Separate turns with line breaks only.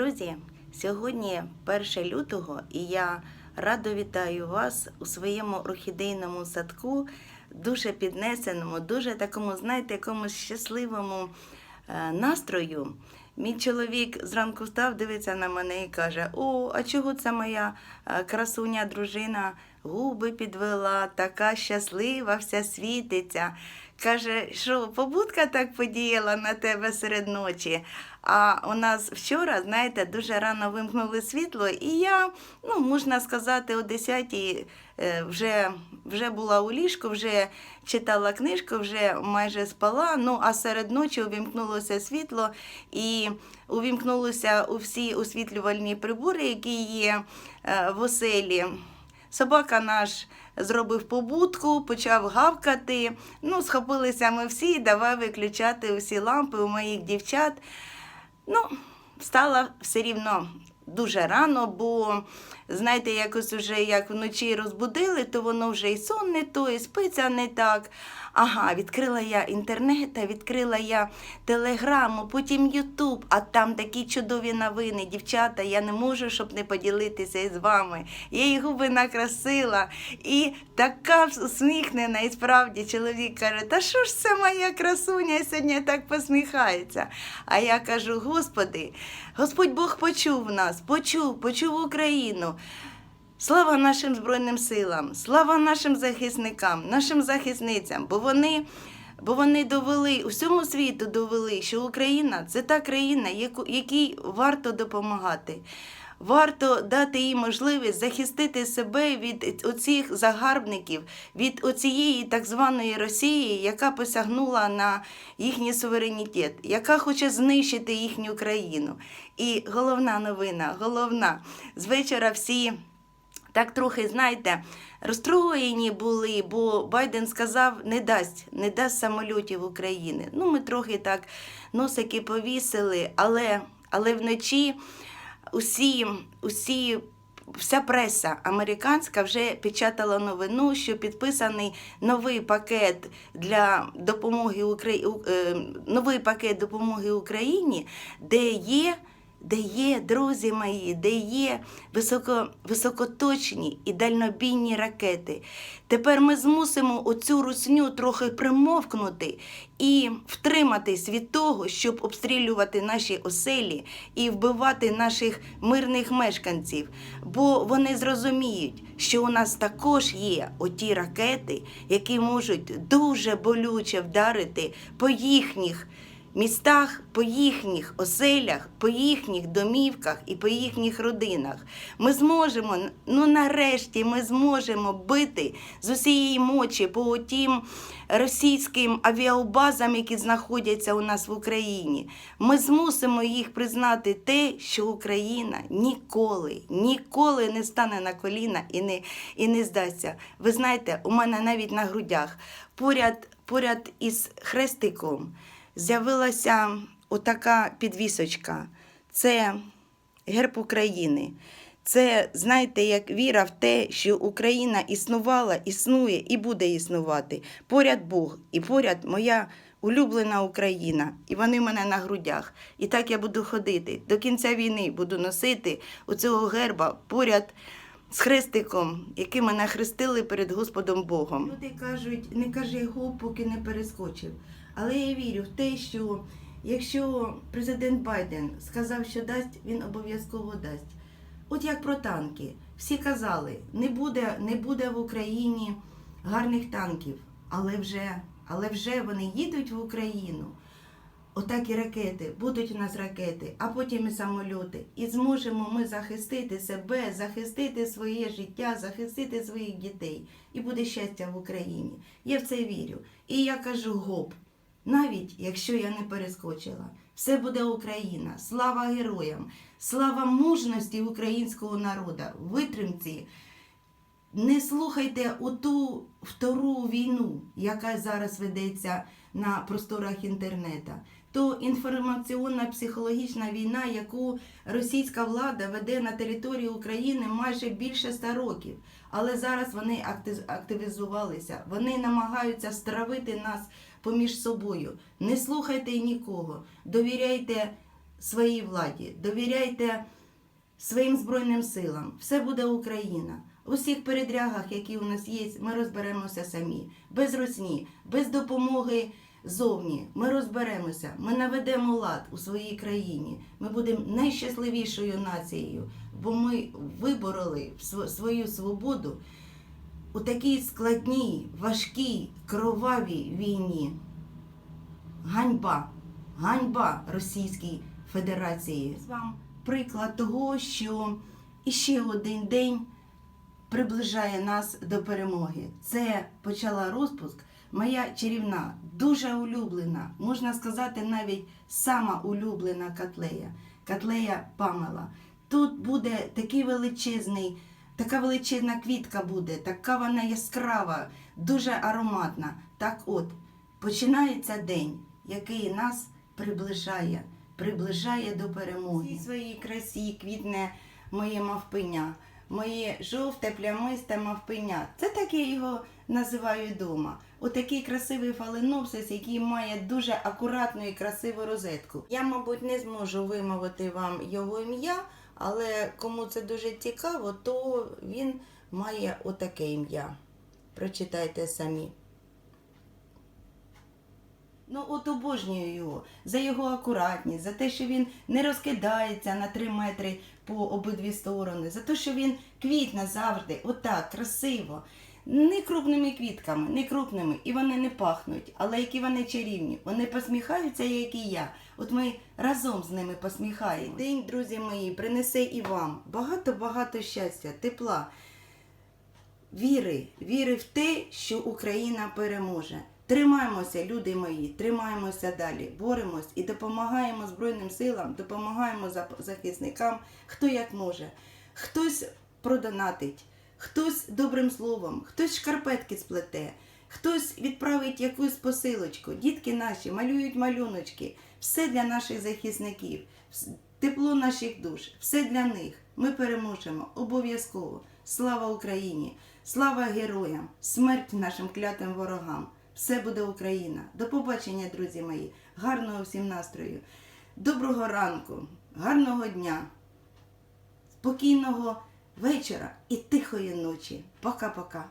Друзі, сьогодні 1 лютого, і я радо вітаю вас у своєму орхідейному садку, дуже піднесеному, дуже такому, знаєте, якомусь щасливому е, настрою. Мій чоловік зранку встав, дивиться на мене і каже: О, а чого це моя е, красуня дружина губи підвела, така щаслива, вся світиться. Каже, що побудка так подіяла на тебе серед ночі. А у нас вчора, знаєте, дуже рано вимкнули світло, і я, ну, можна сказати, о 10-й е, вже, вже була у ліжку, вже читала книжку, вже майже спала. Ну, а серед ночі увімкнулося світло і увімкнулися усі освітлювальні прибори, які є е, в оселі. Собака наш зробив побудку, почав гавкати. Ну, схопилися ми всі, давай виключати усі лампи у моїх дівчат. Ну, встала все рівно дуже рано, бо, знаєте, якось уже як вночі розбудили, то воно вже і сон не той, і спиться не так. Ага, відкрила я інтернет, відкрила я телеграму, потім Ютуб, а там такі чудові новини. Дівчата, я не можу, щоб не поділитися із вами. Я її губи накрасила і така усміхнена, і справді чоловік каже, та що ж це моя красуня сьогодні так посміхається? А я кажу, Господи, Господь Бог почув нас, почув, почув Україну. Слава нашим Збройним силам, слава нашим захисникам, нашим захисницям, бо вони, бо вони довели, усьому світу довели, що Україна це та країна, яку, якій варто допомагати. Варто дати їй можливість захистити себе від оцих загарбників, від оцієї так званої Росії, яка посягнула на їхній суверенітет, яка хоче знищити їхню країну. І головна новина, головна з вечора всі. Так трохи, знаєте, розстроєні були, бо Байден сказав, не дасть, не дасть самольотів України. Ну, ми трохи так носики повісили, але, але вночі усі, усі, вся преса американська вже печатала новину, що підписаний новий пакет для допомоги Украї... е, новий пакет допомоги Україні, де є де є, друзі мої, де є високо, високоточні і дальнобійні ракети. Тепер ми змусимо оцю русню трохи примовкнути і втриматись від того, щоб обстрілювати наші оселі і вбивати наших мирних мешканців. Бо вони зрозуміють, що у нас також є оті ракети, які можуть дуже болюче вдарити по їхніх містах, по їхніх оселях, по їхніх домівках і по їхніх родинах. Ми зможемо, ну нарешті, ми зможемо бити з усієї мочі по тим російським авіабазам, які знаходяться у нас в Україні. Ми змусимо їх признати те, що Україна ніколи, ніколи не стане на коліна і не, і не здасться. Ви знаєте, у мене навіть на грудях поряд, поряд із хрестиком з'явилася отака підвісочка. Це герб України. Це, знаєте, як віра в те, що Україна існувала, існує і буде існувати. Поряд Бог і поряд моя улюблена Україна. І вони в мене на грудях. І так я буду ходити. До кінця війни буду носити оцього герба поряд з хрестиком, який мене хрестили перед Господом Богом. Люди кажуть, не кажи гоп, поки не перескочив. Але я вірю в те, що якщо президент Байден сказав, що дасть, він обов'язково дасть. От як про танки. Всі казали, не буде, не буде в Україні гарних танків, але вже, але вже вони їдуть в Україну. Отак і ракети, будуть у нас ракети, а потім і самольоти. І зможемо ми захистити себе, захистити своє життя, захистити своїх дітей. І буде щастя в Україні. Я в це вірю. І я кажу гоп. Навіть якщо я не перескочила, все буде Україна, слава героям, слава мужності українського народу, витримці. Не слухайте оту втору війну, яка зараз ведеться на просторах інтернету. То інформаційна психологічна війна, яку російська влада веде на території України майже більше ста років. Але зараз вони активізувалися, вони намагаються стравити нас поміж собою. Не слухайте нікого, довіряйте своїй владі, довіряйте своїм Збройним силам. Все буде Україна. У всіх передрягах, які у нас є, ми розберемося самі. Без русні, без допомоги зовні. Ми розберемося, ми наведемо лад у своїй країні. Ми будемо найщасливішою нацією, бо ми вибороли св- свою свободу у такій складній, важкій, кровавій війні. Ганьба, ганьба Російській Федерації. Вам приклад того, що іще один день приближає нас до перемоги. Це почала розпуск моя чарівна, дуже улюблена, можна сказати, навіть сама улюблена котлея, котлея Памела. Тут буде такий величезний, така величезна квітка буде, така вона яскрава, дуже ароматна. Так от, починається день, який нас приближає, приближає до перемоги. Всій своїй красі квітне моє мавпиня, моє жовте плямисте мавпиня. Це так я його називаю вдома. Отакий красивий фаленопсис, який має дуже акуратну і красиву розетку. Я, мабуть, не зможу вимовити вам його ім'я, але кому це дуже цікаво, то він має отаке ім'я. Прочитайте самі. Ну, от обожнюю його за його акуратність, за те, що він не розкидається на три метри по обидві сторони, за те, що він квітне завжди, отак, красиво. Не крупними квітками, не крупними, і вони не пахнуть, але які вони чарівні. Вони посміхаються, як і я. От ми разом з ними посміхаємося. День, друзі мої, принесе і вам багато-багато щастя, тепла, віри, віри в те, що Україна переможе. Тримаємося, люди мої, тримаємося далі, боремось і допомагаємо Збройним силам, допомагаємо захисникам, хто як може. Хтось продонатить, хтось добрим словом, хтось шкарпетки сплете, хтось відправить якусь посилочку. Дітки наші малюють малюночки. Все для наших захисників, тепло наших душ, все для них. Ми переможемо обов'язково. Слава Україні! Слава героям! Смерть нашим клятим ворогам! Все буде Україна! До побачення, друзі мої! Гарного всім настрою! Доброго ранку, гарного дня, спокійного вечора і тихої ночі. Пока-пока.